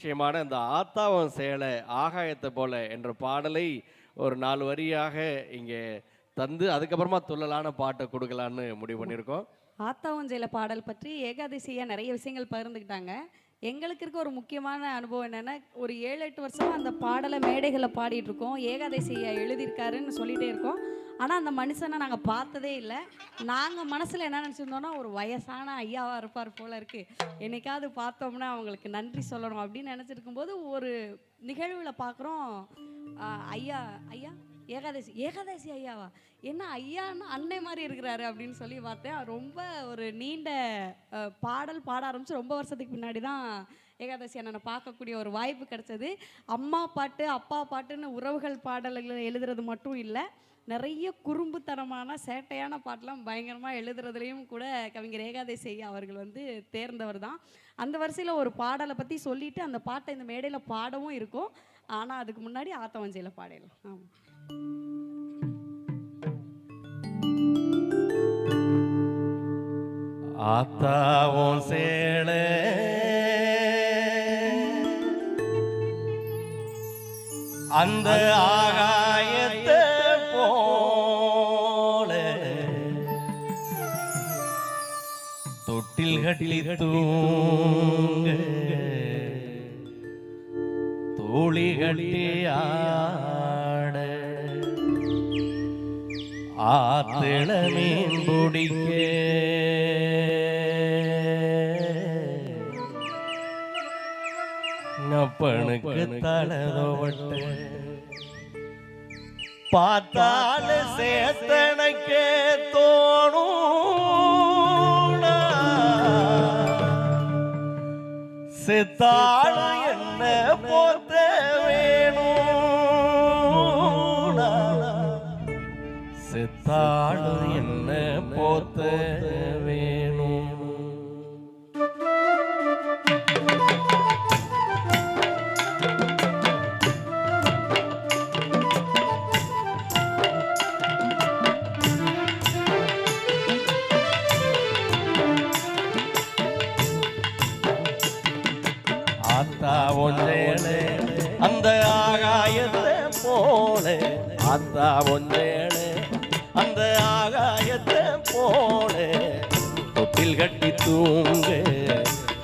நிச்சயமான இந்த ஆத்தாவன் சேலை ஆகாயத்தை போல என்ற பாடலை ஒரு நாலு வரியாக இங்கே தந்து அதுக்கப்புறமா துள்ளலான பாட்டை கொடுக்கலான்னு முடிவு பண்ணியிருக்கோம். ஆத்தாவஞ்சையில பாடல் பற்றி ஏகாதசியாக நிறைய விஷயங்கள் பகிர்ந்துக்கிட்டாங்க. எங்களுக்கு இருக்க ஒரு முக்கியமான அனுபவம் என்னென்னா ஒரு ஏழு எட்டு வருஷமாக அந்த பாடலை மேடைகளை பாடிட்டு இருக்கோம். ஏகாதசியா எழுதியிருக்காருன்னு சொல்லிகிட்டே இருக்கோம். ஆனால் அந்த மனுஷனை நாங்கள் பார்த்ததே இல்லை. நாங்கள் மனசில் என்ன நினச்சிருந்தோம்னா ஒரு வயசான ஐயாவாக இருப்பார் போல இருக்குது என்னைக்காவது பார்த்தோம்னா அவங்களுக்கு நன்றி சொல்லணும் அப்படின்னு நினச்சிருக்கும் போது ஒரு நிகழ்வில் பார்க்குறோம் ஐயா ஐயா ஏகாதசி ஏகாதசி ஐயாவா? என்ன ஐயான்னு அன்னை மாதிரி இருக்கிறாரு அப்படின்னு சொல்லி பார்த்தேன். ரொம்ப ஒரு நீண்ட பாடல் பாட ஆரம்பித்து ரொம்ப வருஷத்துக்கு பின்னாடி தான் ஏகாதசி அண்ணனை பார்க்கக்கூடிய ஒரு வாய்ப்பு கிடைச்சது. அம்மா பாட்டு அப்பா பாட்டுன்னு உறவுகள் பாடல்கள் எழுதுறது மட்டும் இல்லை நிறைய குறும்புத்தனமான சேட்டையான பாட்டெலாம் பயங்கரமாக எழுதுறதுலேயும் கூட கவிஞர் ஏகாதசி அவர்கள் வந்து தேர்ந்தவர் தான். அந்த வரிசையில் ஒரு பாடலை பற்றி சொல்லிவிட்டு அந்த பாட்டை இந்த மேடையில் பாடவும் இருக்கும். ஆனால் அதுக்கு முன்னாடி ஆத்தவஞ்சையில் பாடலாம் ஆமாம் ஆத்தாவும் சேலை அந்த ஆகாயத்தை போல. தொட்டில் கட்டி தூங்க. தோழி கட்டியாட ஆத்திள மீன் பிடிக்க. நப்பனுக்கு தலதோவட்ட பார்த்தால சேத்தனைக்கே தோணும் செத்தாள ஒன்றேனே அந்த ஆகாயத்தை போல. ஆத்தா ஒன்றேனே அந்த ஆகாயத்தை போல. தொட்டில் கட்டி தூங்க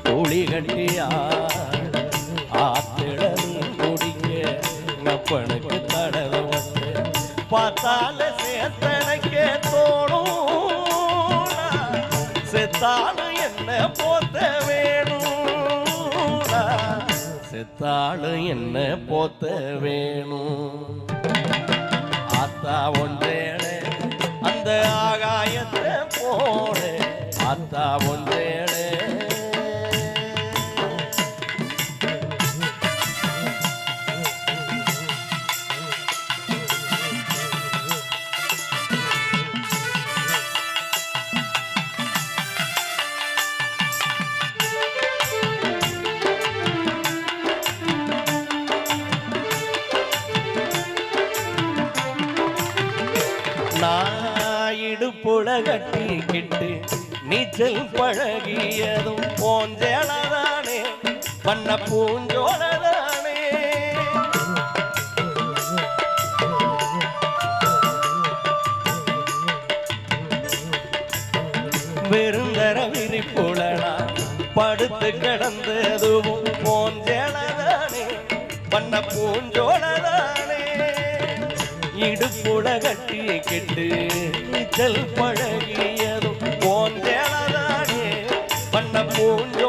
தோழி கட்டி ஆட. குடிக்க நப்பனுக்கு தடவை வந்து. பார்த்தால சேத்தனைக்கே தோணும். செத்தாலும் என்ன போத்த வேணும்? செத்தாலும் என்ன போத்த வேணும்? ஆத்தா ஒன்றேளே அந்த ஆகாயத்தை போல ஆத்தா ஒன்றேளே நான் இடுப்புல கட்டிக்கிட்டு நீச்சல் பழகியதும் போஞ்சேளதானே பண்ண பூஞ்சோளதானே வெறுந்தர விரிப்புலனா படுத்து கிடந்ததுவும் போஞ்சேளதானே பண்ண பூஞ்சோளதானே இடுப்புட கட்டி கெட்டு நீச்சல் பழகியதும் போன்றே பண்ண போன்ற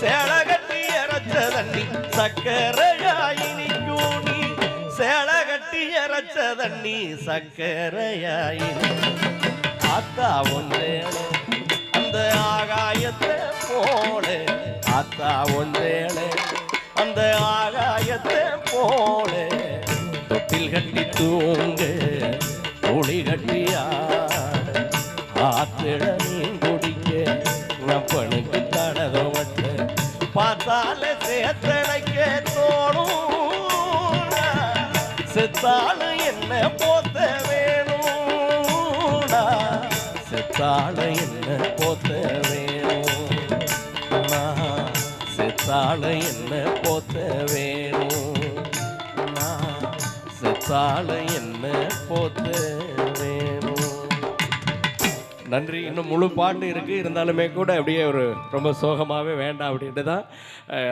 சேலை கட்டி இறச்ச தண்ணி சக்கரையாயினிக்கும் நீ சேலை கட்டி இறச்ச தண்ணி சக்கரையாயினி ஆத்தா ஒன்றே அந்த ஆகாயத்தை போல. ஆத்தா ஒன்றேளே அந்த ஆகாயத்தை போல. தொட்டில் கட்டி தூங்க செத்தாலும் என்ன போத்த வேணும்டா? செத்தாலும் என்ன போத்த வேணும் நான் செத்தாலும் என்ன போத்த வேணும் நான் செத்தாலும் என்ன போத்த நன்றி. இன்னும் முழு பாட்டு இருக்குது இருந்தாலுமே கூட அப்படியே ஒரு ரொம்ப சோகமாகவே வேண்டாம் அப்படின்ட்டு தான்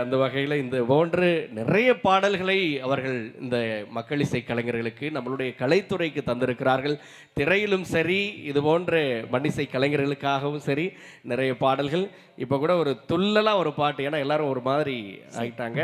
அந்த வகையில் இந்த போன்று நிறைய பாடல்களை அவர்கள் இந்த மக்கள் இசை கலைஞர்களுக்கு நம்மளுடைய கலைத்துறைக்கு தந்திருக்கிறார்கள். திரையிலும் சரி இது போன்ற மண்ணிசை கலைஞர்களுக்காகவும் சரி நிறைய பாடல்கள். இப்போ கூட ஒரு துள்ளலாக ஒரு பாட்டு ஏன்னா எல்லாரும் ஒரு மாதிரி ஆகிட்டாங்க